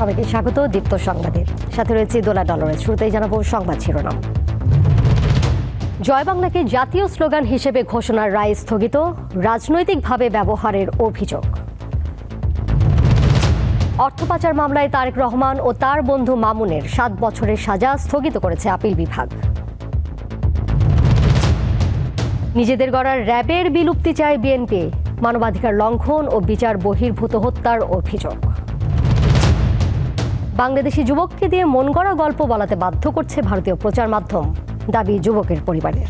সবাইকে স্বাগত দীপ্ত সংবাদে। সাথে রয়েছে দোলা ডলরের শুরুতেই জানাব সংবাদ শিরোনাম। জয় বাংলাকে জাতীয় স্লোগান হিসেবে ঘোষণার রায় স্থগিত, রাজনৈতিকভাবে ব্যবহারের অভিযোগ। অর্থ পাচার মামলায় তারেক রহমান ও তার বন্ধু মামুনের সাত বছরের সাজা স্থগিত করেছে আপিল বিভাগ। নিজেদের গড়ার র্যাবের বিলুপ্তি চায় বিএনপি। মানবাধিকার লঙ্ঘন ও বিচার বহির্ভূত হত্যার অভিযোগ। বাংলাদেশি যুবককে দিয়ে মন গড়া গল্প বলাতে বাধ্য করছে ভারতীয় প্রচার মাধ্যম। দাবি যুবকের পরিবারের।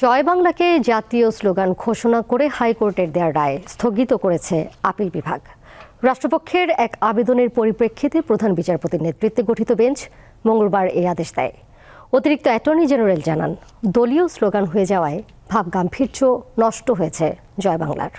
জয় বাংলাকে জাতীয় স্লোগান ঘোষণা করে হাইকোর্টের দেওয়ার রায় স্থগিত করেছে আপিল বিভাগ। রাষ্ট্রপক্ষের এক আবেদনের পরিপ্রেক্ষিতে প্রধান বিচারপতির নেতৃত্বে গঠিত বেঞ্চ মঙ্গলবার এই আদেশ দেয়। অতিরিক্ত অ্যাটর্নি জেনারেল জানান দলীয় স্লোগান হয়ে যাওয়ায় ভাব গাম্ভীর্য নষ্ট হয়েছে জয় বাংলার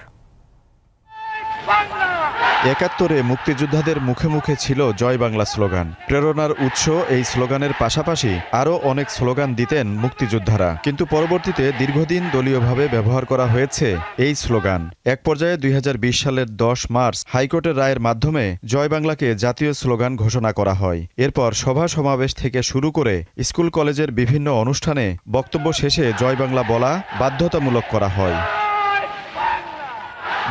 একাত্তরে মুক্তিযোদ্ধাদের মুখে মুখে ছিল জয় বাংলা স্লোগান। প্রেরণার উৎস এই স্লোগানের পাশাপাশি আরও অনেক স্লোগান দিতেন মুক্তিযোদ্ধারা। কিন্তু পরবর্তীতে দীর্ঘদিন দলীয়ভাবে ব্যবহার করা হয়েছে এই স্লোগান। এক পর্যায়ে দুই হাজার বিশ সালের দশ মার্চ হাইকোর্টের রায়ের মাধ্যমে জয় বাংলাকে জাতীয় স্লোগান ঘোষণা করা হয়। এরপর সভা সমাবেশ থেকে শুরু করে স্কুল কলেজের বিভিন্ন অনুষ্ঠানে বক্তব্য শেষে জয় বাংলা বলা বাধ্যতামূলক করা হয়।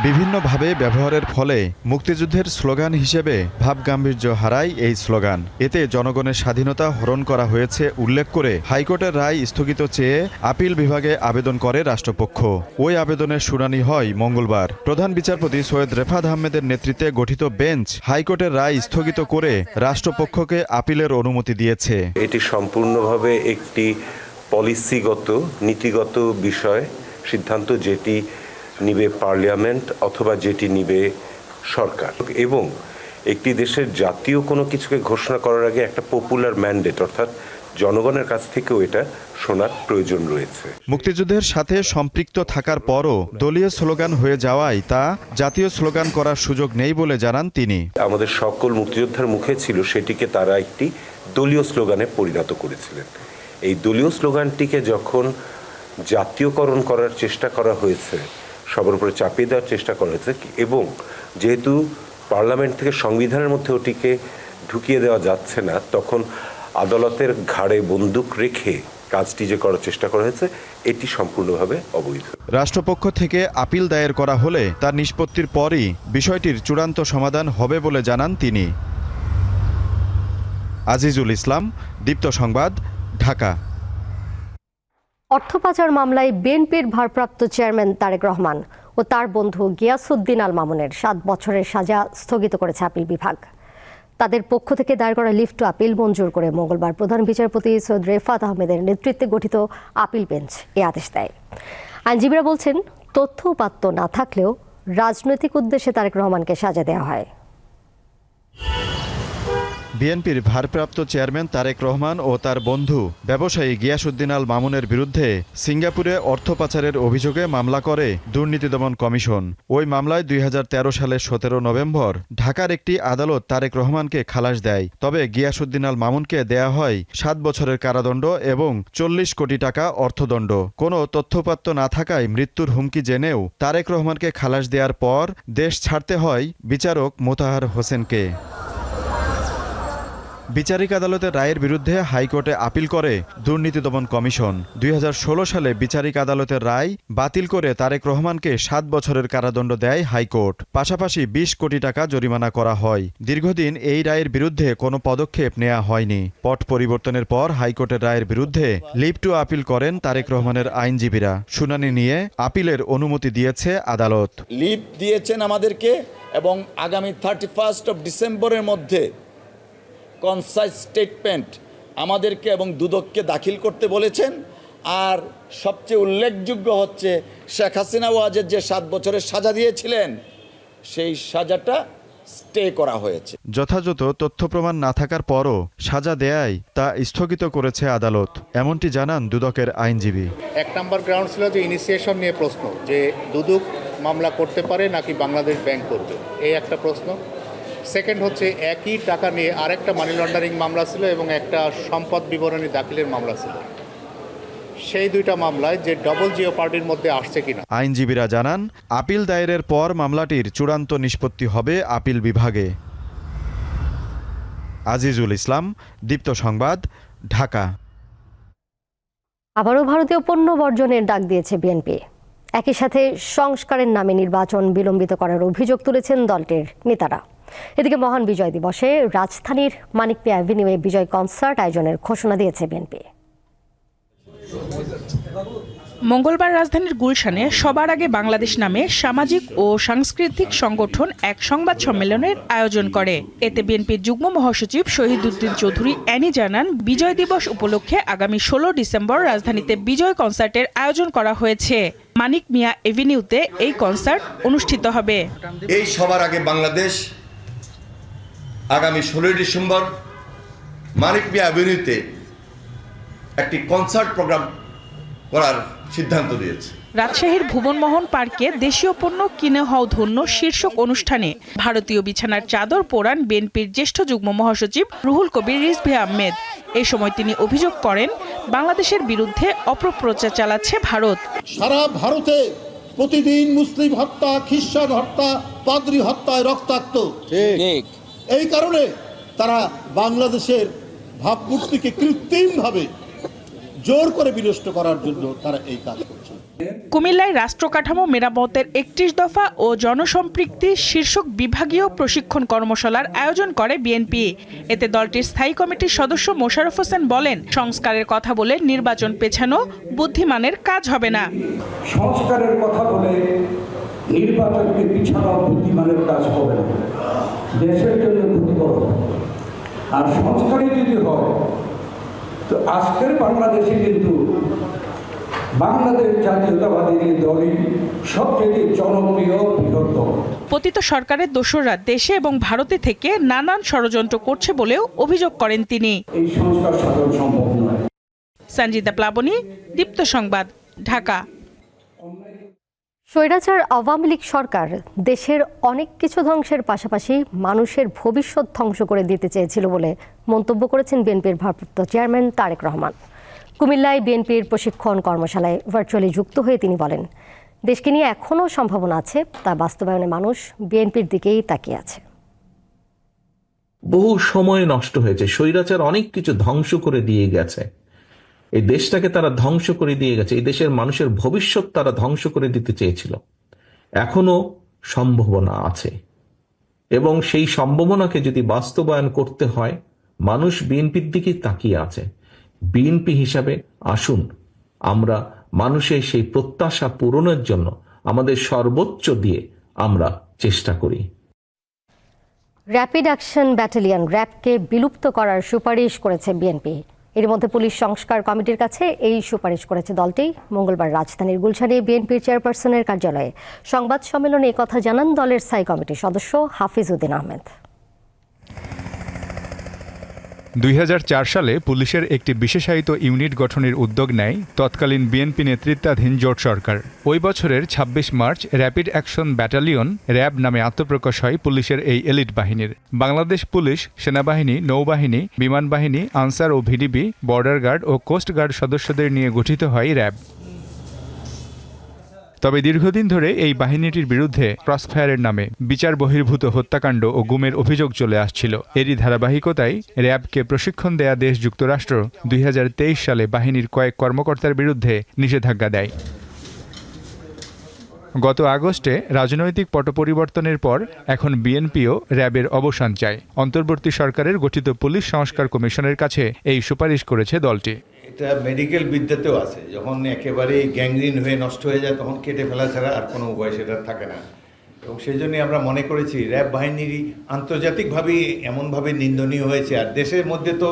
বিভিন্নভাবে ব্যবহারের ফলে মুক্তিযুদ্ধের স্লোগান হিসেবে ভাবগাম্ভীর্য হারায় এই স্লোগান। এতে জনগণের স্বাধীনতা হরণ করা হয়েছে উল্লেখ করে হাইকোর্টের রায় স্থগিত চেয়ে আপিল বিভাগে আবেদন করে রাষ্ট্রপক্ষ। ওই আবেদনের শুনানি হয় মঙ্গলবার। প্রধান বিচারপতি সৈয়দ রেফাত আহমেদের নেতৃত্বে গঠিত বেঞ্চ হাইকোর্টের রায় স্থগিত করে রাষ্ট্রপক্ষকে আপিলের অনুমতি দিয়েছে। এটি সম্পূর্ণভাবে একটি পলিসিগত, নীতিগত বিষয়। সিদ্ধান্ত যেটি নিবে পার্লামেন্ট অথবা যেটি নিবে সরকার। এবং একটি দেশের জাতীয় কোনো কিছুকে ঘোষণা করার আগে একটা পপুলার ম্যান্ডেট অর্থাৎ জনগণের কাছ থেকেও এটা শোনার প্রয়োজন রয়েছে। মুক্তিযুদ্ধের সাথে সম্পৃক্ত থাকার পরও দলীয় স্লোগান হয়ে যাওয়ায় তা জাতীয় স্লোগান করার সুযোগ নেই বলে জানান তিনি। আমাদের সকল মুক্তিযোদ্ধার মুখে ছিল সেটিকে তারা একটি দলীয় স্লোগানে পরিণত করেছিলেন। এই দলীয় স্লোগানটিকে যখন জাতীয়করণ করার চেষ্টা করা হয়েছে সবার উপরে চাপিয়ে দেওয়ার চেষ্টা করা হয়েছে। এবং যেহেতু পার্লামেন্ট থেকে সংবিধানের মধ্যে ওটিকে ঢুকিয়ে দেওয়া যাচ্ছে না, তখন আদালতের ঘাড়ে বন্দুক রেখে কাজটি যে করার চেষ্টা করা হয়েছে, এটি সম্পূর্ণভাবে অবৈধ। রাষ্ট্রপক্ষ থেকে আপিল দায়ের করা হলে তার নিষ্পত্তির পরই বিষয়টির চূড়ান্ত সমাধান হবে বলে জানান তিনি। আজিজুল ইসলাম, দীপ্ত সংবাদ, ঢাকা। অর্থ পাচার মামলায় বিএনপির ভারপ্রাপ্ত চেয়ারম্যান তারেক রহমান ও তার বন্ধু গিয়াসুদ্দিন আল মামুনের সাত বছরের সাজা স্থগিত করেছে আপিল বিভাগ। তাদের পক্ষ থেকে দায়ের করা লিফট আপিল মঞ্জুর করে মঙ্গলবার প্রধান বিচারপতি সৈয়দ রেফাত আহমেদের নেতৃত্বে গঠিত আপিল বেঞ্চ এ আদেশ দেয়। আইনজীবীরা বলছেন, তথ্য উপাত্ত না থাকলেও রাজনৈতিক উদ্দেশ্যে তারেক রহমানকে সাজা দেওয়া হয়। বিএনপির ভারপ্রাপ্ত চেয়ারম্যান তারেক রহমান ও তার বন্ধু ব্যবসায়ী গিয়াসুদ্দিন আল মামুনের বিরুদ্ধে সিঙ্গাপুরে অর্থ পাচারের অভিযোগে মামলা করে দুর্নীতি দমন কমিশন। ওই মামলায় দুই হাজার তেরো সালের সতেরো নভেম্বর ঢাকার একটি আদালত তারেক রহমানকে খালাস দেয়। তবে গিয়াসুদ্দিন আল মামুনকে দেয়া হয় সাত বছরের কারাদণ্ড এবং চল্লিশ কোটি টাকা অর্থদণ্ড। কোনো তথ্যপাত্য না থাকায় মৃত্যুর হুমকি জেনেও তারেক রহমানকে খালাস দেওয়ার পর দেশ ছাড়তে হয় বিচারক মোতাহার হোসেনকে। বিচারিক আদালতের রায়ের বিরুদ্ধে হাইকোর্টে আপিল করে দুর্নীতি দমন কমিশন। দুই হাজার ষোলো সালে বিচারিক আদালতের রায় বাতিল করে তারেক রহমানকে সাত বছরের কারাদণ্ড দেয় হাইকোর্ট। পাশাপাশি ২০ কোটি টাকা জরিমানা করা হয়। দীর্ঘদিন এই রায়ের বিরুদ্ধে কোনো পদক্ষেপ নেওয়া হয়নি। পট পরিবর্তনের পর হাইকোর্টের রায়ের বিরুদ্ধে লিভ টু আপিল করেন তারেক রহমানের আইনজীবীরা। শুনানি নিয়ে আপিলের অনুমতি দিয়েছে আদালত। লিভ দিয়েছেন আমাদেরকে এবং আগামী থার্টি ফার্স্ট অফ ডিসেম্বরের মধ্যে কনসাইজ স্টেটমেন্ট আমাদেরকে এবং দুদককে দাখিল করতে বলেছেন। আর সবচেয়ে উল্লেখযোগ্য হচ্ছে শেখ হাসিনা ওয়াজের যে সাত বছরের সাজা দিয়েছিলেন সেই সাজাটা স্টে করা হয়েছে। যথাযথ তথ্য প্রমাণ না থাকার পরও সাজা দেয়ায় তা স্থগিত করেছে আদালত এমনটি জানান দুদকের আইনজীবী। এক নম্বর গ্রাউন্ড ছিল যে ইনিশিয়েশন নিয়ে প্রশ্ন যে দুদক মামলা করতে পারে নাকি বাংলাদেশ ব্যাংক করবে। এই একটা প্রশ্ন। সেকেন্ড হচ্ছে একই টাকা নিয়ে আরেকটা মানি লন্ডারিং মামলা ছিল এবং একটা সম্পদ বিবরণী দাখিলের মামলা ছিল। সেই দুইটা মামলায় যে ডবল জিও পার্টির মধ্যে আসছে কিনা। আইনজীবীরা জানান আপিল দায়েরের পর মামলাটির চূড়ান্ত নিষ্পত্তি হবে আপিল বিভাগে। আজিজুল ইসলাম দীপ্ত সংবাদ ঢাকা। আবারও ভারতীয় পণ্য বর্জনের ডাক দিয়েছে বিএনপি। একই সাথে সংস্কারের নামে নির্বাচন বিলম্বিত করার অভিযোগ তুলেছেন দলটির নেতারা। এদিকে মহান বিজয় দিবসে রাজধানীর মানিকপি অ্যাভিনিউয়ে বিজয় কনসার্ট আয়োজনের ঘোষণা দিয়েছে বিএনপি। মঙ্গলবার রাজধানীর গুলশানে সবার আগে বাংলাদেশ নামে সামাজিক ও সাংস্কৃতিক সংগঠন এক সংবাদ সম্মেলনের আয়োজন করে। এতে বিএনপির যুগ্ম মহাসচিব শহীদুদ্দিন চৌধুরী অ্যানি জানান বিজয় দিবস উপলক্ষে আগামী ষোলো ডিসেম্বর রাজধানীতে বিজয় কনসার্টের আয়োজন করা হয়েছে। মানিক মিয়া এভিনিউতে এই কনসার্ট অনুষ্ঠিত হবে। এই সবার আগে বাংলাদেশ আগামী ষোলোই ডিসেম্বর মানিক মিয়া অ্যাভিনিউতে একটি কনসার্ট প্রোগ্রাম করার সিদ্ধান্ত নিয়েছে রাজশাহীর ভুবনমোহন পার্কে দেশীয় পণ্য কিনে হও ধন্য শীর্ষক অনুষ্ঠানে ভারতীয় বিছানার চাদর পোড়ান বিএনপির জ্যেষ্ঠ যুগ্ম মহাসচিব রুহুল কবির রিজভে আহমেদ। এ সময় তিনি অভিযোগ করেন বাংলাদেশের বিরুদ্ধে অপপ্রচার চালাচ্ছে ভারত। সারা ভারতে প্রতিদিন মুসলিম হত্যা খ্রিস্টান হত্যা পাদ্রী হত্যায় রক্তাক্ত। এই কারণে তারা বাংলাদেশের ভাবমূর্তিকে কৃত্রিমভাবে জোর করে বিনষ্ট করার জন্য তারা এই কাজ করছে। কুমিল্লায় রাষ্ট্র কাঠামো মেরামতের একত্রিশ দফা ও জনসম্পৃক্তি শীর্ষক বিভাগীয় প্রশিক্ষণ কর্মশালার আয়োজন করে বিএনপি। এতে দলটির স্থায়ী কমিটির সদস্য মোশাররফ হোসেন বলেন সংস্কারের কথা বলে নির্বাচন পেছানো বুদ্ধিমানের কাজ হবে না। সংস্কারের কথা বলে নির্বাচনকে পিছানো বুদ্ধিমানের কাজ হবে না। দেশের জন্য ক্ষতিকর। আর সংস্কারই যদি হয় তো আজকের বাংলাদেশে কিন্তু বাংলাদেশ জাতীয়তাবাদী দলই সবচেয়ে জনপ্রিয় বৃহত্তম। পতিত সরকারের দোসররা দেশে এবং ভারতে থেকে নানান ষড়যন্ত্র করছে বলেও অভিযোগ করেন তিনি। এই সংস্কার সাধন সম্ভব নয়। সঞ্জিতা প্লাবনী দীপ্ত সংবাদ ঢাকা। স্বৈরাচার আওয়ামী লীগ সরকার দেশের অনেক কিছু ধ্বংসের পাশাপাশি মানুষের ভবিষ্যৎ ধ্বংস করে দিতে চেয়েছিল বলে মন্তব্য করেছেন বিএনপির ভারপ্রাপ্ত চেয়ারম্যান তারেক রহমান। কুমিল্লায় বিএনপির প্রশিক্ষণ কর্মশালায় ভার্চুয়ালি যুক্ত হয়ে তিনি বলেন, দেশকে নিয়ে এখনও সম্ভাবনা আছে, তা বাস্তবায়নে মানুষ বিএনপির দিকেই তাকিয়ে আছে। বহু সময় নষ্ট হয়েছে। স্বৈরাচার অনেক কিছু ধ্বংস করে দিয়ে গেছে। এই দেশটাকে তারা ধ্বংস করে দিয়ে গেছে। এই দেশের মানুষের ভবিষ্যৎ তারা ধ্বংস করে দিতে চেয়েছিল। এখনও সম্ভাবনা আছে। এবং সেই সম্ভাবনাকে যদি বাস্তবায়ন করতে হয়, মানুষ বিএনপির দিকেই তাকিয়ে আছে। বিএনপি হিসাবে আসুন, আমরা মানুষের সেই প্রত্যাশা পূরণের জন্য আমাদের সর্বোচ্চ দিয়ে আমরা চেষ্টা করি। র্যাপিড অ্যাকশন ব্যাটালিয়ন র্যাপকে বিলুপ্ত করার সুপারিশ করেছে বিএনপি। এর মধ্যে পুলিশ সংস্কার কমিটির কাছে এই সুপারিশ করেছে দলটি। মঙ্গলবার রাজধানীর গুলশানে বিএনপির চেয়ারপারসনের কার্যালয়ে সংবাদ সম্মেলনে কথা জানান দলের স্থায়ী কমিটির সদস্য হাফিজ উদ্দিন আহমেদ। দুই হাজার চার সালে পুলিশের একটি বিশেষায়িত ইউনিট গঠনের উদ্যোগ নেয় তৎকালীন বিএনপি নেতৃত্বাধীন জোট সরকার। ওই বছরের ২৬ March rapid action battalion RAB নামে আত্মপ্রকাশ হয় পুলিশের এই এলিট বাহিনীর। বাংলাদেশ পুলিশ, সেনাবাহিনী, নৌবাহিনী, বিমান বাহিনী, আনসার ও ভিডিবি, বর্ডার গার্ড ও কোস্ট গার্ড সদস্যদের নিয়ে গঠিত হয় র্যাব। তবে দীর্ঘদিন ধরে এই বাহিনীটির বিরুদ্ধে ক্রসফায়ারের নামে বিচার বহির্ভূত হত্যাকাণ্ড ও গুমের অভিযোগ চলে আসছিল। এরই ধারাবাহিকতায় র্যাবকে প্রশিক্ষণ দেয়া দেশ যুক্তরাষ্ট্র দুই হাজার তেইশ সালে বাহিনীর কয়েক কর্মকর্তার বিরুদ্ধে নিষেধাজ্ঞা দেয়। গত আগস্টে রাজনৈতিক পট পরিবর্তনের পর এখন বিএনপিও র্যাবের অবসান চায়। অন্তর্বর্তী সরকারের গঠিত পুলিশ সংস্কার কমিশনের কাছে এই সুপারিশ করেছে দলটি। এটা মেডিকেল বিদ্যাতেও আছে। যখন একেবারেই গ্যাংরিন হয়ে নষ্ট হয়ে যায়, তখন কেটে ফেলা ছাড়া আর কোনো উপায় সেটা থাকে না। এবং সেই জন্যই আমরা মনে করেছি, র্যাব বাহিনীরই আন্তর্জাতিকভাবেই এমনভাবে নিন্দনীয় হয়েছে। আর দেশের মধ্যে তো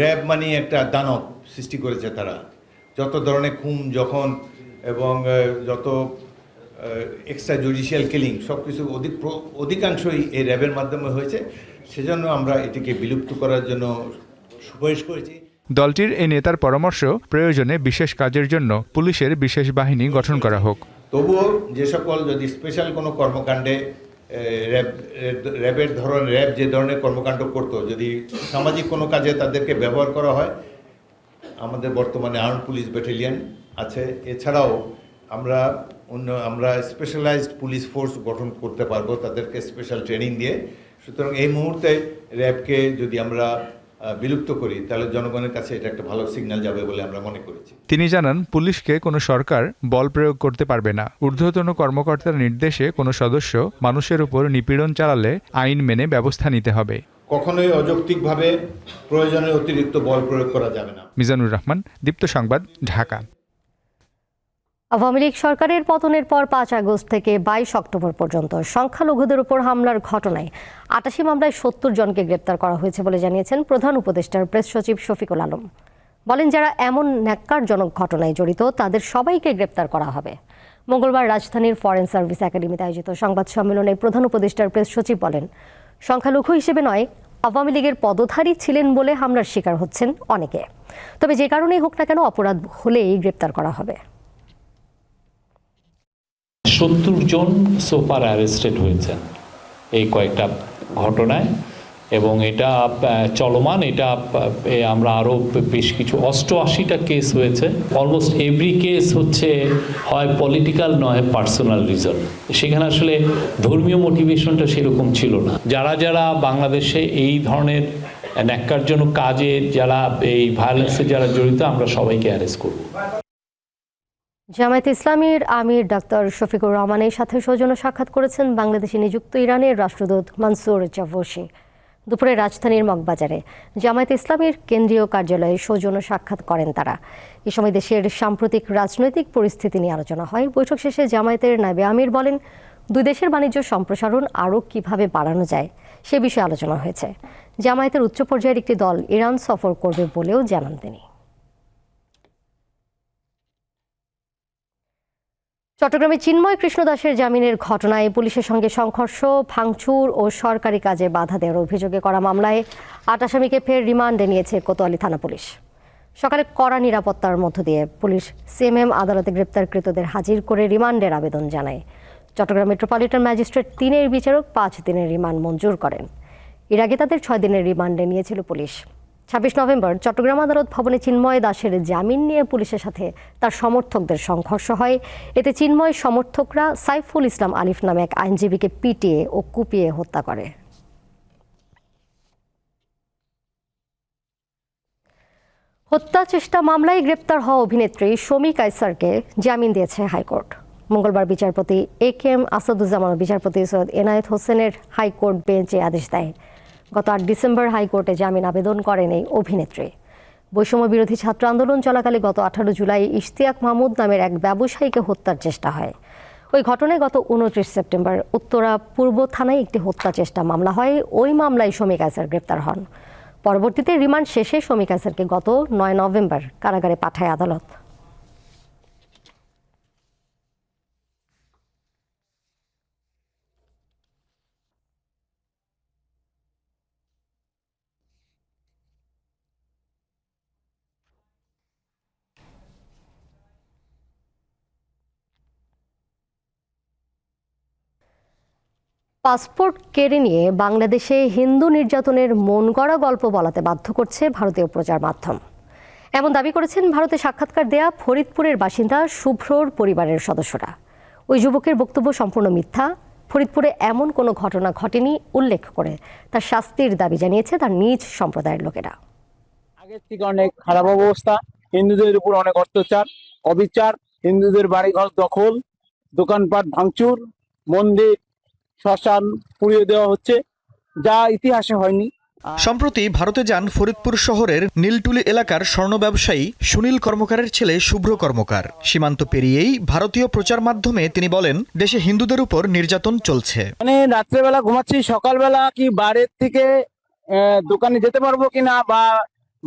র্যাব মানে একটা দানব সৃষ্টি করেছে তারা। যত ধরনের খুন যখন এবং যত এক্সট্রা জুডিশিয়াল কিলিং সব কিছু অধিক অধিকাংশই এই র্যাবের মাধ্যমে হয়েছে। সেজন্য আমরা এটিকে বিলুপ্ত করার জন্য সুপারিশ করেছি। দলটির এই নেতার পরামর্শ প্রয়োজনে বিশেষ কাজের জন্য পুলিশের বিশেষ বাহিনী গঠন করা হোক। তবুও যে সকল যদি স্পেশাল কোনো কর্মকাণ্ডে র্যাব র্যাবের ধরন, র্যাব যে ধরনের কর্মকাণ্ড করতো, যদি সামাজিক কোনো কাজে তাদেরকে ব্যবহার করা হয়, আমাদের বর্তমানে আর্ম পুলিশ ব্যাটালিয়ন আছে। এছাড়াও আমরা অন্য, আমরা স্পেশালাইজড পুলিশ ফোর্স গঠন করতে পারব তাদেরকে স্পেশাল ট্রেনিং দিয়ে। সুতরাং এই মুহূর্তে র্যাবকে যদি আমরা বিলুপ্ত করি তাহলে জনগণের কাছে এটা একটা ভালো সিগন্যাল যাবে বলে আমরা মনে করেছি। তিনি জানান পুলিশকে কোনো সরকার বল প্রয়োগ করতে পারবে না। ঊর্ধ্বতন কর্মকর্তার নির্দেশে কোনো সদস্য মানুষের উপর নিপীড়ন চালালে আইন মেনে ব্যবস্থা নিতে হবে। কখনোই অযৌক্তিকভাবে প্রয়োজনের অতিরিক্ত বল প্রয়োগ করা যাবে না। মিজানুর রহমান দীপ্ত সংবাদ ঢাকা। আওয়ামী লীগ সরকারের পতনের পর পাঁচ আগস্ট থেকে বাইশ অক্টোবর পর্যন্ত সংখ্যালঘুদের উপর হামলার ঘটনায় আটাশি মামলায় সত্তর জনকে গ্রেপ্তার করা হয়েছে বলে জানিয়েছেন প্রধান উপদেষ্টার প্রেস সচিব শফিকুল আলম। বলেন, যারা এমন ন্যাক্কারজনক ঘটনায় জড়িত, তাদের সবাইকে গ্রেপ্তার করা হবে। মঙ্গলবার রাজধানীর ফরেন সার্ভিস একাডেমিতে আয়োজিত সংবাদ সম্মেলনে প্রধান উপদেষ্টার প্রেস সচিব বলেন, সংখ্যালঘু হিসেবে নয়, আওয়ামী লীগের পদধারী ছিলেন বলে হামলার শিকার হচ্ছেন অনেকে। তবে যে কারণেই হোক না কেন, অপরাধ হলেই গ্রেপ্তার করা হবে। সত্তর জন সোফার অ্যারেস্টেড হয়েছেন এই কয়েকটা ঘটনায়। এবং এটা চলমান, এটা আমরা আরও বেশ কিছু, অষ্টআশিটা কেস হয়েছে। অলমোস্ট এভরি কেস হচ্ছে, হয় পলিটিক্যাল নয় পার্সোনাল রিজন সেখানে আসলে ধর্মীয় মোটিভেশনটা সেরকম ছিল না। যারা যারা বাংলাদেশে এই ধরনের ন্যাক্কারজনক কাজে, যারা এই ভায়োলেন্সে যারা জড়িত, আমরা সবাইকে অ্যারেস্ট করব। জামায়াত ইসলামীর আমির ডাক্তার শফিকুর রহমানের সাথে সৌজন্য সাক্ষাৎ করেছেন বাংলাদেশে নিযুক্ত ইরানের রাষ্ট্রদূত মনসুর জাভোসি। দুপুরে রাজধানীর মগবাজারে জামায়াত ইসলামীর কেন্দ্রীয় কার্যালয়ে সৌজন্য সাক্ষাৎ করেন তারা। এ সময় দেশের সাম্প্রতিক রাজনৈতিক পরিস্থিতি নিয়ে আলোচনা হয়। বৈঠক শেষে জামায়াতের নাবে আমির বলেন, দুই দেশের বাণিজ্য সম্প্রসারণ আরও কীভাবে বাড়ানো যায় সে বিষয়ে আলোচনা হয়েছে। জামায়াতের উচ্চ পর্যায়ের একটি দল ইরান সফর করবে বলেও জানান তিনি। চট্টগ্রামে চিন্ময় কৃষ্ণ দাসের জামিনের ঘটনায় পুলিশের সঙ্গে সংঘর্ষ, ভাঙচুর ও সরকারি কাজে বাধা দেওয়ার অভিযোগে করা মামলায় আট আসামিকে ফের রিমান্ডে নিয়েছে কোতোয়ালি থানা পুলিশ। সকালে কড়া নিরাপত্তার মধ্য দিয়ে পুলিশ সিএমএম আদালতে গ্রেপ্তারকৃতদের হাজির করে রিমান্ডের আবেদন জানায়। চট্টগ্রাম মেট্রোপলিটন ম্যাজিস্ট্রেট তিনের বিচারক পাঁচ দিনের রিমান্ড মঞ্জুর করেন। এর আগে তাদের ছয় দিনের রিমান্ডে নিয়েছিল পুলিশ। ছাব্বিশ নভেম্বর, চট্টগ্রাম আদালত ভবনে চিন্ময় দাসের জামিন নিয়ে পুলিশের সাথে তার সমর্থকদের সংঘর্ষ হয়। এতে চিন্ময় সমর্থকরা সাইফুল ইসলাম আলিফ নামে এক আইনজীবীকে পিটিয়ে ও কুপিয়ে হত্যা করে। হত্যা চেষ্টা মামলায় গ্রেপ্তার হওয়া অভিনেত্রী শমী কাইসারকে জামিন দিয়েছে হাইকোর্ট। মঙ্গলবার বিচারপতি এ কে এম আসাদুজ্জামান বিচারপতি সৈয়দ এনায়েত হোসেনের হাইকোর্ট বেঞ্চে আদেশ দেয়। গত আট ডিসেম্বর হাইকোর্টে জামিন আবেদন করেন এই অভিনেত্রী। বৈষম্য বিরোধী ছাত্র আন্দোলন চলাকালে গত আঠারো জুলাই ইশতিয়াক মাহমুদ নামের এক ব্যবসায়ীকে হত্যার চেষ্টা হয়। ওই ঘটনায় গত উনত্রিশ সেপ্টেম্বর উত্তরা পূর্ব থানায় একটি হত্যা চেষ্টা মামলা হয়। ওই মামলায় শমী আসার গ্রেপ্তার হন। পরবর্তীতে রিমান্ড শেষে শমী কাইসারকে গত নয় নভেম্বর কারাগারে পাঠায় আদালত। পাসপোর্ট কেড়ে নিয়ে বাংলাদেশে হিন্দু নির্যাতনের মন গড়া গল্প বলাতে বাধ্য করছে ভারতীয় প্রচার মাধ্যম। এমন দাবি করেছেন ভারতে সাক্ষাৎকার দেয়া ফরিদপুরের বাসিন্দা শুভ্রর পরিবারের সদস্যরা। ওই যুবকের বক্তব্য সম্পূর্ণ মিথ্যা। ফরিদপুরে এমন কোনো ঘটনা ঘটেনি, উল্লেখ করে তার শাস্তির দাবি জানিয়েছে তার নিজ সম্প্রদায়ের লোকেরা। আগের থেকে অনেক খারাপ অবস্থা। হিন্দুদের উপর অনেক অত্যাচার, অবিচার। হিন্দুদের বাড়িঘর দখল, দোকানপাট ভাঙচুর, মন্দির শ্মশান পুড়িয়ে দেওয়া হচ্ছে যা ইতিহাসে হয়নি। সম্প্রতি ভারতে যান ফরিদপুর শহরের নীলটুলি এলাকার স্বর্ণ ব্যবসায়ী সুনীল কর্মকারের ছেলে শুভ্র কর্মকার। সীমান্ত পেরিয়েই ভারতীয় প্রচার মাধ্যমে তিনি বলেন দেশে হিন্দুদের উপর নির্যাতন চলছে। মানে রাত্রেবেলা ঘুমাচ্ছি সকালবেলা কি বাইরের থেকে দোকানে যেতে পারব কিনা বা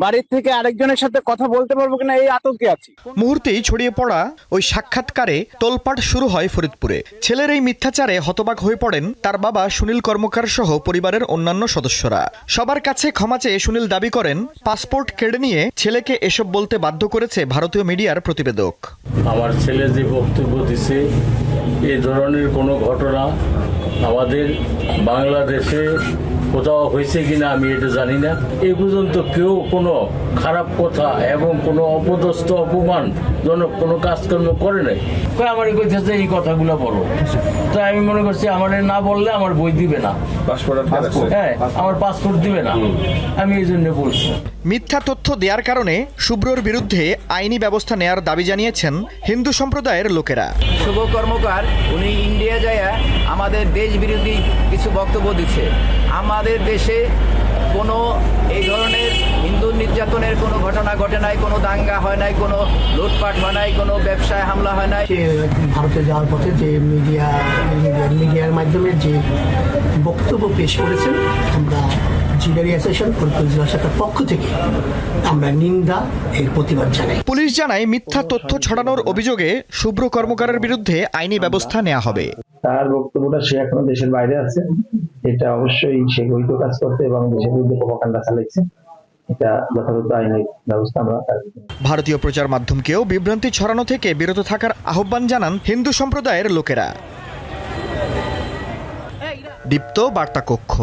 বাড়ির থেকে আরেকজনের সাথে কথা বলতে পারব কিনা এই আতঙ্কে আছি। মুহূর্তেই ছড়িয়ে পড়া ওই সাক্ষাৎকারে তোলপাড় শুরু হয় ফরিদপুরে। ছেলের এই মিথ্যাচারে হতবাক হয়ে পড়েন তার বাবা সুনীল কর্মকার সহ পরিবারের অন্যান্য সদস্যরা। সবার কাছে ক্ষমা চেয়ে সুনীল দাবি করেন পাসপোর্ট কেড়ে নিয়ে ছেলেকে এসব বলতে বাধ্য করেছে ভারতীয় মিডিয়ার প্রতিবেদক। আমার ছেলে যে বক্তব্য দিছে এ ধরনের কোনো ঘটনা আমাদের বাংলাদেশে কোথাও হয়েছে কিনা আমি এটা জানি না। এই পর্যন্ত কেউ কোনো খারাপ কথা এবং কোনো অপদস্থ অপমানজনক কোনো কাজকর্ম করে নাই। আমার কইতেছে এই কথাগুলো বলো। তো আমি মনে করছি আমার না বললে আমার বই দিবে না। হ্যাঁ আমার পাসপোর্ট দিবে না। আমি এই জন্য বলছি। মিথ্যা তথ্য দেওয়ার কারণে শুভ্রর বিরুদ্ধে আইনি ব্যবস্থা নেয়ার দাবি জানিয়েছেন হিন্দু সম্প্রদায়ের লোকেরা। শুভ কর্মকার উনি ইন্ডিয়া যায় আমাদের দেশ বিরোধী কিছু বক্তব্য দিচ্ছে। আমাদের দেশে কোনো এই ধরনের হিন্দু নির্যাতনের কোনো ঘটনা ঘটে নাই, কোনো দাঙ্গা হয় নাই, কোনো লুটপাট হয় নাই, কোনো ব্যবসায় হামলা হয় নাই। ভারতে যাওয়ার পথে যে মিডিয়া, মিডিয়ার মাধ্যমে যে বক্তব্য পেশ করেছেন, আমরা জিলারি অ্যাসোসিয়েশন ফরিদপুর জেলা শাখার পক্ষ থেকে আমরা নিন্দা এর প্রতিবাদ জানাই। পুলিশ জানায় মিথ্যা তথ্য ছড়ানোর অভিযোগে শুভ্র কর্মকারের বিরুদ্ধে আইনি ব্যবস্থা নেওয়া হবে। তার বক্তব্যটা সে এখনও দেশের বাইরে আছে। এটা অবশ্যই সে বৈধ কাজ করতে এবং দেশের বিরুদ্ধে প্রপাকাণ্ডা চালাইছে। এটা যথাযথ আইনি ব্যবস্থা আমরা তার ভারতীয় প্রচার মাধ্যমকেও বিভ্রান্তি ছড়ানো থেকে বিরত থাকার আহ্বান জানান হিন্দু সম্প্রদায়ের লোকেরা। দীপ্ত বার্তা কক্ষ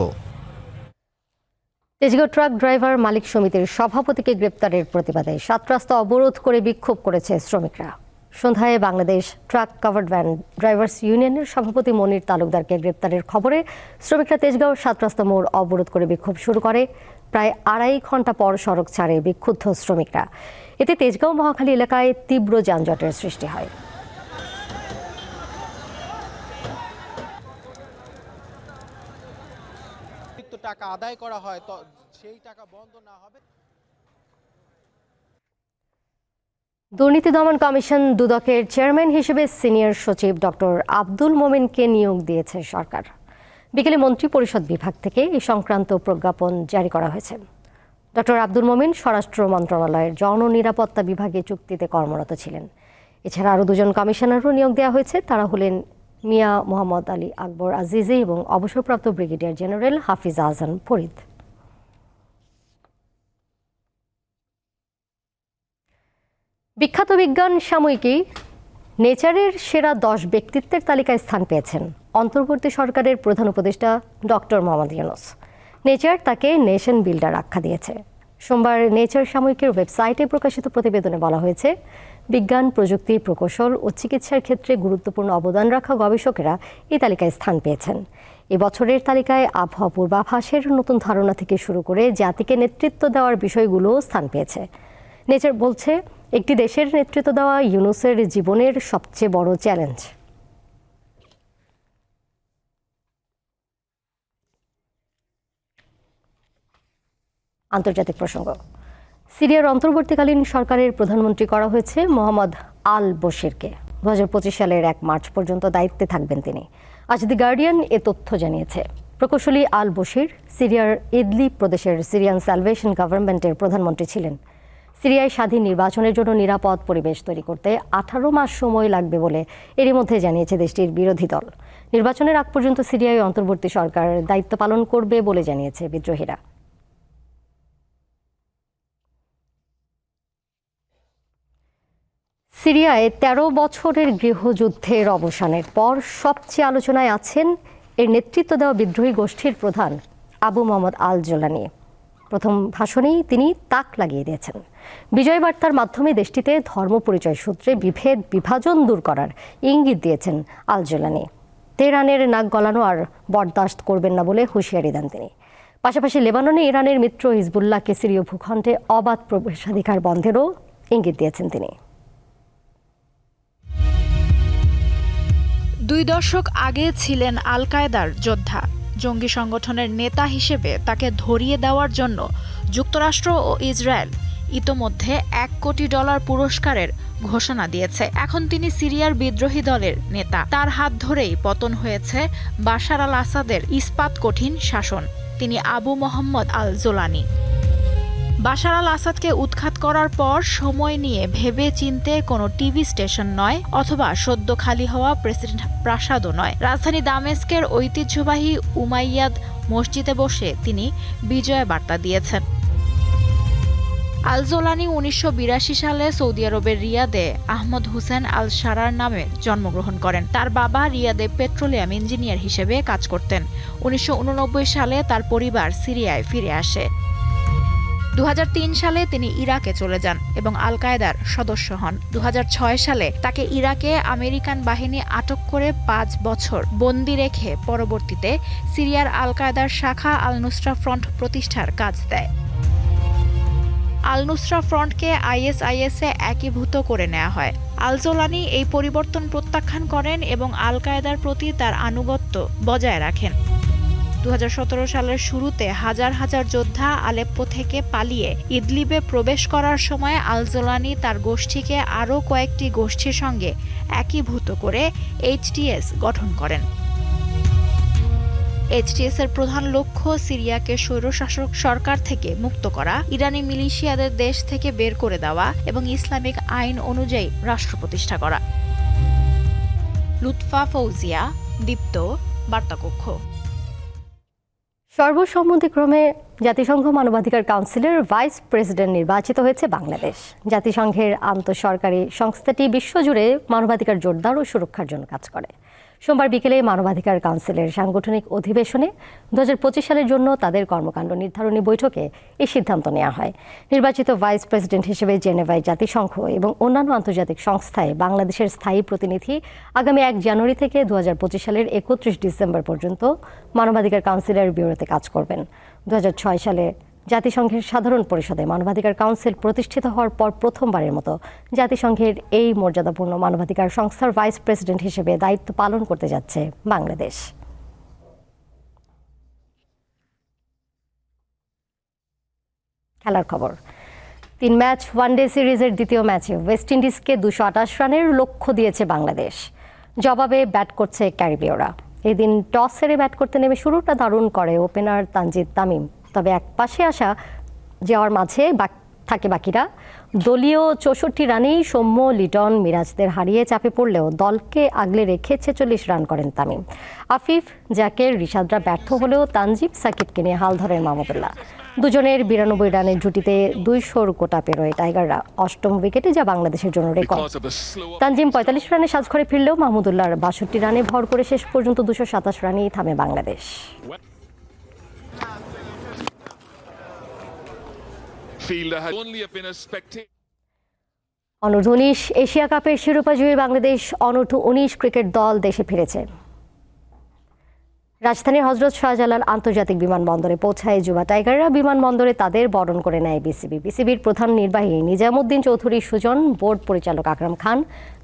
তেজগাঁও ট্রাক ড্রাইভার মালিক সমিতির সভাপতিকে গ্রেপ্তারের প্রতিবাদে সাত রাস্তা অবরোধ করে বিক্ষোভ করেছে শ্রমিকরা। সন্ধ্যায় Bangladesh truck covered van drivers ইউনিয়নের সভাপতি মনির তালুকদারকে গ্রেপ্তারের খবরে শ্রমিকরা তেজগাঁও সাত রাস্তা মোড় অবরোধ করে বিক্ষোভ শুরু করে। প্রায় আড়াই ঘণ্টা পর সড়ক ছাড়ে বিক্ষুব্ধ শ্রমিকরা। এতে তেজগাঁও মহাখালী এলাকায় তীব্র যানজটের সৃষ্টি হয়। টাকা আদায় করা হয়, তো সেই টাকা বন্ধ না হবে। দুর্নীতি দমন কমিশন দুদকের চেয়ারম্যান হিসেবে সিনিয়র সচিব ডক্টর আব্দুল মোমেনকে নিয়োগ দিয়েছে সরকার। বিকেলে মন্ত্রী পরিষদ বিভাগ থেকে এই সংক্রান্ত প্রজ্ঞাপন জারি করা হয়েছে। ডক্টর আব্দুল মোমেন স্বরাষ্ট্র মন্ত্রণালয়ের জননিরাপত্তা বিভাগে চুক্তিতে কর্মরত ছিলেন। এছাড়া আরও দুজন কমিশনারও নিয়োগ দেওয়া হয়েছে, তারা হলেন মিয়া মোহাম্মদ আলী আকবর আজিজি এবং অবসরপ্রাপ্ত ব্রিগেডিয়ার জেনারেল হাফিজ আহসান ফরিদ। বিখ্যাত বিজ্ঞান সাময়িকী নেচারের সেরা দশ ব্যক্তিত্বের তালিকায় স্থান পেয়েছেন অন্তর্বর্তী সরকারের প্রধান উপদেষ্টা ডক্টর মোহাম্মদ ইউনুস। নেচার তাকে নেশন বিল্ডার আখ্যা দিয়েছে। সোমবার নেচার সাময়িকীর ওয়েবসাইটে প্রকাশিত প্রতিবেদনে বলা হয়েছে, বিজ্ঞান, প্রযুক্তি, প্রকৌশল ও চিকিৎসার ক্ষেত্রে গুরুত্বপূর্ণ অবদান রাখা গবেষকেরা এই তালিকায় স্থান পেয়েছেন। এ বছরের তালিকায় আবহাওয়া পূর্বাভাসের নতুন ধারণা থেকে শুরু করে জাতিকে নেতৃত্ব দেওয়ার বিষয়গুলো স্থান পেয়েছে। নেচার বলছে, একটি দেশের নেতৃত্ব দেওয়া ইউনুসের জীবনের সবচেয়ে বড় চ্যালেঞ্জ। আন্তর্জাতিক প্রসঙ্গ। সিরিয়ার অন্তর্বর্তীকালীন সরকারের প্রধানমন্ত্রী করা হয়েছে মোহাম্মদ আল বশিরকে। দু হাজার পঁচিশ সালের এক মার্চ পর্যন্ত দায়িত্বে থাকবেন তিনি। আজ দি গার্ডিয়ান এ তথ্য জানিয়েছে, প্রকৌশলী আল বশির সিরিয়ার ইদলি প্রদেশের সিরিয়ান স্যালভেশন গভর্নমেন্টের প্রধানমন্ত্রী ছিলেন। সিরিয়ায় স্বাধীন নির্বাচনের জন্য নিরাপদ পরিবেশ তৈরি করতে আঠারো মাস সময় লাগবে বলে এরই মধ্যে জানিয়েছে দেশটির বিরোধী দল। নির্বাচনের আগ পর্যন্ত সিরিয়ায় অন্তর্বর্তী সরকার দায়িত্ব পালন করবে বলে জানিয়েছে বিদ্রোহীরা। সিরিয়ায় ১৩ বছরের গৃহযুদ্ধের অবসানের পর সবচেয়ে আলোচনায় আছেন এর নেতৃত্ব দেওয়া বিদ্রোহী গোষ্ঠীর প্রধান আবু মোহাম্মদ আল জোলানি। প্রথম ভাষণেই তিনি তাক লাগিয়ে দিয়েছেন। বিজয় বার্তার মাধ্যমে দেশটিতে ধর্ম পরিচয় সূত্রে বিভেদ, বিভাজন দূর করার ইঙ্গিত দিয়েছেন আল জোলানি। তেহরানের নাক গলানো আর বরদাস্ত করবেন না বলে হুঁশিয়ারি দেন তিনি। পাশাপাশি লেবাননে ইরানের মিত্র হিজবুল্লাহকে সিরীয় ভূখণ্ডে অবাধ প্রবেশাধিকার বন্ধেরও ইঙ্গিত দিয়েছেন তিনি। দুই দশক আগে ছিলেন আল কায়দার যোদ্ধা। জঙ্গি সংগঠনের নেতা হিসেবে তাকে ধরিয়ে দেওয়ার জন্য যুক্তরাষ্ট্র ও ইসরায়েল ইতোমধ্যে এক কোটি ডলার পুরস্কারের ঘোষণা দিয়েছে। এখন তিনি সিরিয়ার বিদ্রোহী দলের নেতা। তার হাত ধরেই পতন হয়েছে বাশার আল আসাদের ইস্পাত কঠিন শাসন। তিনি Abu Mohammad al Jolani Bashar al আসাদকে উৎখাত করার পর সময় নিয়ে ভেবে চিনতে কোনো টিভি স্টেশন নয় অথবা সদ্য খালি হওয়া প্রেসিডেন্ট প্রাসাদও নয়। রাজধানী দামেস্কের ঐতিহ্যবাহী উমাইয়াদ মসজিদে বসে তিনি বিজয় বার্তা দিয়েছেন। আলজোলানি উনিশশো বিরাশি সালে সৌদি আরবের রিয়াদে আহমদ হুসেন আল সারার নামে জন্মগ্রহণ করেন। তার বাবা রিয়াদে পেট্রোলিয়াম ইঞ্জিনিয়ার হিসেবে কাজ করতেন। উনিশশো উননব্বই সালে তার পরিবার সিরিয়ায় ফিরে আসে। দু হাজার তিন সালে তিনি ইরাকে চলে যান এবং আল কায়দার সদস্য হন। দু হাজার ছয় সালে তাকে ইরাকে আমেরিকান বাহিনী আটক করে পাঁচ বছর বন্দি রেখে পরবর্তীতে সিরিয়ার আল কায়দার শাখা আল নুসরা ফ্রন্ট প্রতিষ্ঠার কাজ দেয়। আল নুসরা ফ্রন্টকে আইএসআইএস এ একীভূত করে নেওয়া হয়। আলজোলানি এই পরিবর্তন প্রত্যাখ্যান করেন এবং আল কায়দার প্রতি তার আনুগত্য বজায় রাখেন। দু হাজার সতেরো সালের শুরুতে হাজার হাজার যোদ্ধা আলেপ্পো থেকে পালিয়ে ইদলিবে প্রবেশ করার সময় আলজোলানি তার গোষ্ঠীকে আরও কয়েকটি গোষ্ঠীর সঙ্গে একীভূত করে এইচটিএস গঠন করেন। এইচটিএস এর প্রধান লক্ষ্য সিরিয়াকে স্বৈরশাসক সরকার থেকে মুক্ত করা, ইরানি মিলিশিয়াদের দেশ থেকে বের করে দেওয়া এবং ইসলামিক আইন অনুযায়ী রাষ্ট্র প্রতিষ্ঠা করা। লুৎফা ফৌজিয়া, দীপ্ত, বার্তাকক্ষ। সর্বসম্মতিক্রমে জাতিসংঘ মানবাধিকার কাউন্সিলের ভাইস প্রেসিডেন্ট নির্বাচিত হয়েছে বাংলাদেশ। জাতিসংঘের আন্তঃসরকারি সংস্থাটি বিশ্বজুড়ে মানবাধিকার জোরদার ও সুরক্ষার জন্য কাজ করে। সোমবার বিকেলে মানবাধিকার কাউন্সিলের সাংগঠনিক অধিবেশনে দুহাজার পঁচিশ সালের জন্য তাদের কর্মকাণ্ড নির্ধারণী বৈঠকে এই সিদ্ধান্ত নেওয়া হয়। নির্বাচিত ভাইস প্রেসিডেন্ট হিসেবে জেনেভায় জাতিসংঘ এবং অন্যান্য আন্তর্জাতিক সংস্থায় বাংলাদেশের স্থায়ী প্রতিনিধি আগামী এক জানুয়ারি থেকে দু হাজার পঁচিশ সালের একত্রিশ ডিসেম্বর পর্যন্ত মানবাধিকার কাউন্সিলের ব্যুরোতে কাজ করবেন। দু হাজার ছয় সালে জাতিসংঘের সাধারণ পরিষদে মানবাধিকার কাউন্সিল প্রতিষ্ঠিত হওয়ার পর প্রথমবারের মতো জাতিসংঘের এই মর্যাদাপূর্ণ মানবাধিকার সংস্থার ভাইস প্রেসিডেন্ট হিসেবে দায়িত্ব পালন করতে যাচ্ছে বাংলাদেশ। খেলার খবর। তিন ম্যাচ ওয়ানডে সিরিজের দ্বিতীয় ম্যাচে ওয়েস্ট ইন্ডিজকে দুশো আটাশ রানের লক্ষ্য দিয়েছে বাংলাদেশ। জবাবে ব্যাট করছে ক্যারিবীয়রা। এদিন টস সেরে ব্যাট করতে নেমে শুরুটা দারুণ করে ওপেনার তানজিদ তামিম। তবে এক পাশে আসা যাওয়ার মাঝে থাকে বাকিরা। দলীয় চৌষট্টি রানেই সৌম্য লিটন মিরাজদের হারিয়ে চাপে পড়লেও দলকে আগলে রেখে ছেচল্লিশ রান করেন তামিম। আফিফ জাকের রিশাদরা ব্যর্থ হলেও তানজিব সাকিবকে নিয়ে হাল ধরেন মাহমুদুল্লাহ। দুজনের বিরানব্বই রানের জুটিতে দুইশোর কোটা পেরোয় টাইগাররা। অষ্টম উইকেটে যা বাংলাদেশের জন্য রেকর্ড। তানজিম পঁয়তাল্লিশ রানে সাজঘরে ফিরলেও মাহমুদুল্লাহর বাষট্টি রানে ভর করে শেষ পর্যন্ত দুশো সাতাশ রানেই থামে বাংলাদেশ। অনূর্ধ্ব উনিশ এশিয়া কাপের শিরোপা জয়ী বাংলাদেশ, অনূর্ধ্ব উনিশ ক্রিকেট দল দেশে ফিরেছে। রাজধানীর হজরত শাহজালাল আন্তর্জাতিক বিমানবন্দরে পৌঁছায় যুবা টাইগাররা। বিমানবন্দরে তাদের বরণ করে নেয় বিসিবি। বিসিবির প্রধান নির্বাহী নিজামুদ্দিন চৌধুরী সুজন, বোর্ড পরিচালক আকরাম খান,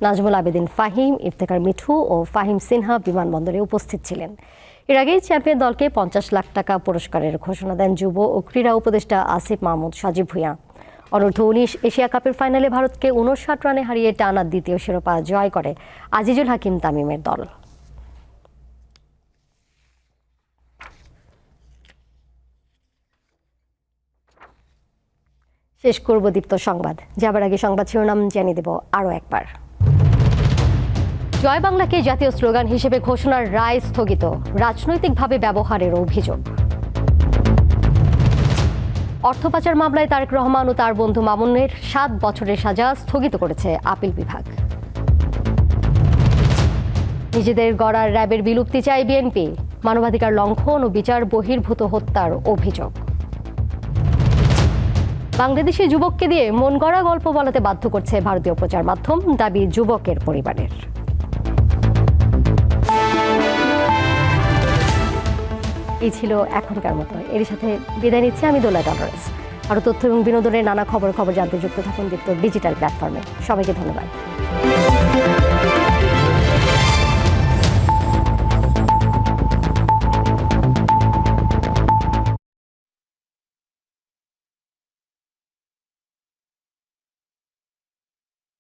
নাজমুল আবেদিন ফাহিম, ইফতেখার মিঠু ও ফাহিম সিনহা বিমানবন্দরে উপস্থিত ছিলেন। এর আগেই চ্যাম্পিয়ন দলকে পঞ্চাশ লাখ টাকা পুরস্কারের ঘোষণা দেন যুব ও ক্রীড়া উপদেষ্টা আসিফ মাহমুদ সাজিব ভুঁইয়া। অনূর্ধ্ব উনিশ এশিয়া কাপের ফাইনালে ভারতকে উনষাট রানে হারিয়ে টানা দ্বিতীয় শিরোপা জয় করে আজিজুল হাকিম তামিমের দল। শেষ করব দীপ্ত সংবাদ। যাবার আগে সংবাদ শিরোনাম জানিয়ে দেব আরও একবার। জয় বাংলাকে জাতীয় স্লোগান হিসেবে ঘোষণার রায় স্থগিত। রাজনৈতিকভাবে ব্যবহারের অভিযোগ। অর্থ পাচার মামলায় তারেক রহমান ও তার বন্ধু মামুনের সাত বছরের সাজা স্থগিত করেছে আপিল বিভাগ। নিজেদের গড়ার র্যাবের বিলুপ্তি চায় বিএনপি। মানবাধিকার লঙ্ঘন ও বিচার বহির্ভূত হত্যার অভিযোগ। বাংলাদেশি যুবককে দিয়ে মন গড়া গল্প বলাতে বাধ্য করছে ভারতীয় প্রচার মাধ্যম। দাবি যুবকের পরিবারের। এই ছিল এখনকার মতো। এর সাথে বিদায় নিচ্ছি আমি দোলা টলারেন্স আরও তথ্য এবং বিনোদনের নানা খবর খবর জানতে যুক্ত থাকুন দীপ্ত ডিজিটাল প্ল্যাটফর্মে। সবাইকে ধন্যবাদ।